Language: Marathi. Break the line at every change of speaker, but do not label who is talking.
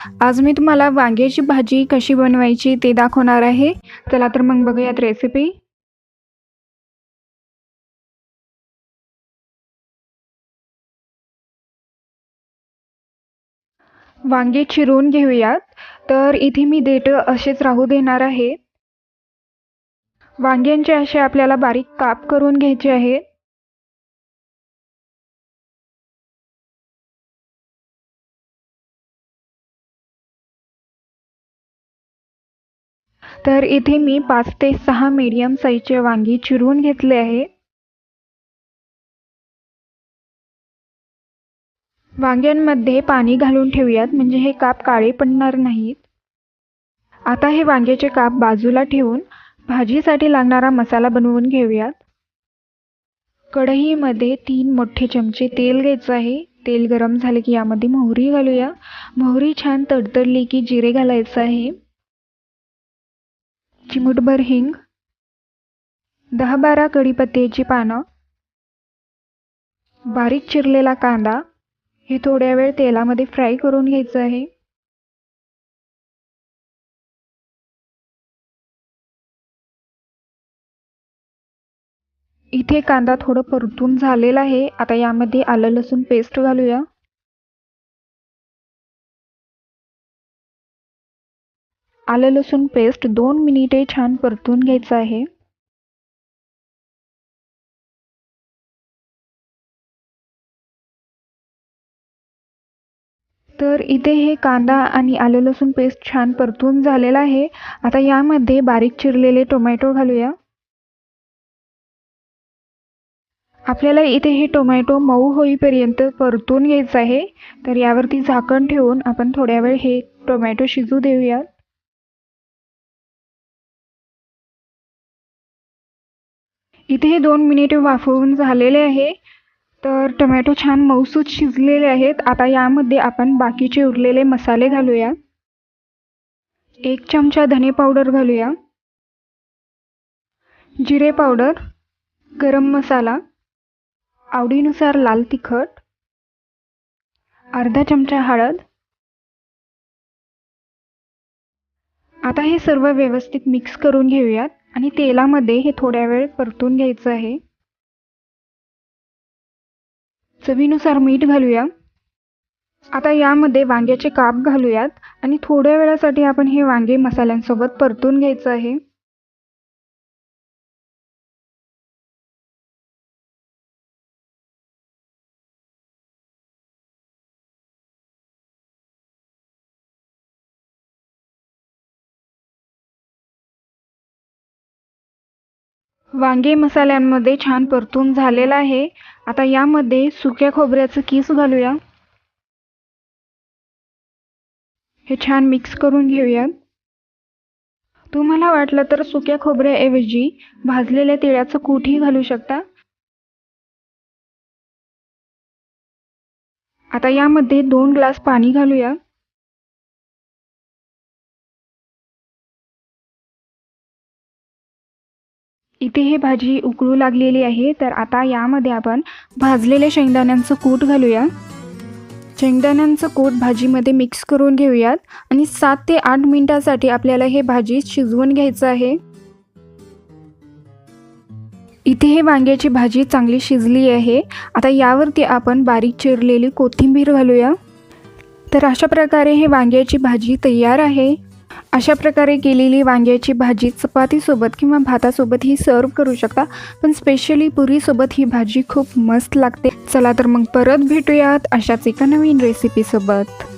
आज मी तुम्हाला वांग्याची भाजी कशी बनवायची ते दाखवणार आहे. चला तर मग बघूयात रेसिपी वांगे चिरून घेऊयात. तर इथे मी देठ असेच राहू देणार आहे. वांग्यांचे असे आपल्याला बारीक काप करून घ्यायचे आहेत तर इथे मी पाच ते सहा मीडियम साईजचे वांगी चिरून घेतले आहे. वांग्यांमध्ये पाणी घालून ठेवूयात म्हणजे हे काप काळे पडणार नाहीत. आता हे वांग्याचे काप बाजूला ठेवून भाजीसाठी लागणारा मसाला बनवून घेऊयात. कढईमध्ये तीन मोठे चमचे तेल घ्यायचं आहे. तेल गरम झाले की यामध्ये मोहरी घालूया. मोहरी छान तडतडली की जिरे घालायचं आहे. चिमूटभर हिंग दहा बारा कढीपत्त्याची पानं बारीक चिरलेला कांदा हे थोड्या वेळ तेलामध्ये फ्राय करून घ्यायचं आहे. इथे कांदा थोडं परतून झालेला आहे. आता यामध्ये आलं लसूण पेस्ट घालूया. आलं लसूण पेस्ट दोन मिनिटे छान परतून घ्यायचं आहे. तर इथे हे कांदा आणि आलं लसूण पेस्ट छान परतून झालेला आहे. आता यामध्ये बारीक चिरलेले टोमॅटो घालूया. आपल्याला इथे हे टोमॅटो मऊ होईपर्यंत परतून घ्यायचं आहे. तर यावरती झाकण ठेवून आपण थोड्या वेळ हे टोमॅटो शिजू देऊयात. इथे हे दोन मिनिटे वाफवून झालेले आहे. तर टोमॅटो छान मऊसूत शिजलेले आहेत. आता यामध्ये आपण बाकीचे उरलेले मसाले घालूया. एक चमचा धने पावडर घालूया. जिरे पावडर गरम मसाला आवडीनुसार लाल तिखट अर्धा चमचा हळद. आता हे सर्व व्यवस्थित मिक्स करून घेऊयात. आणि तेलामध्ये हे थोड्या वेळ परतून घ्यायचं आहे. चवीनुसार मीठ घालूया. आता यामध्ये वांग्याचे काप घालूयात आणि थोड्या वेळासाठी आपण हे वांगे मसाल्यांसोबत परतून घ्यायचं आहे. वांगे मसाल्यांमध्ये छान परतून झालेलं आहे. आता यामध्ये सुक्या खोबऱ्याचं किस घालूया. हे छान मिक्स करून घेऊयात. तुम्हाला वाटलं तर सुक्या खोबऱ्याऐवजी भाजलेल्या तिळाचं कूटही घालू शकता. आता यामध्ये दोन ग्लास पाणी घालूया. इथे हे भाजी उकळू लागलेली आहे तर आता यामध्ये आपण भाजलेल्या शेंगदाण्यांचं कूट घालूया. शेंगदाण्यांचं कूट भाजीमध्ये मिक्स करून घेऊयात आणि सात ते आठ मिनिटासाठी आपल्याला हे भाजी शिजवून घ्यायचं आहे. इथे हे वांग्याची भाजी चांगली शिजली आहे. आता यावरती आपण बारीक चिरलेली कोथिंबीर घालूया. तर अशा प्रकारे हे वांग्याची भाजी तयार आहे. अशा प्रकारे केलेली वांग्याची भाजी चपातीसोबत किंवा भातासोबत ही सर्व करू शकता. पण स्पेशली पुरीसोबत ही भाजी खूप मस्त लागते. चला तर मग परत भेटूयात अशाच एका नवीन रेसिपीसोबत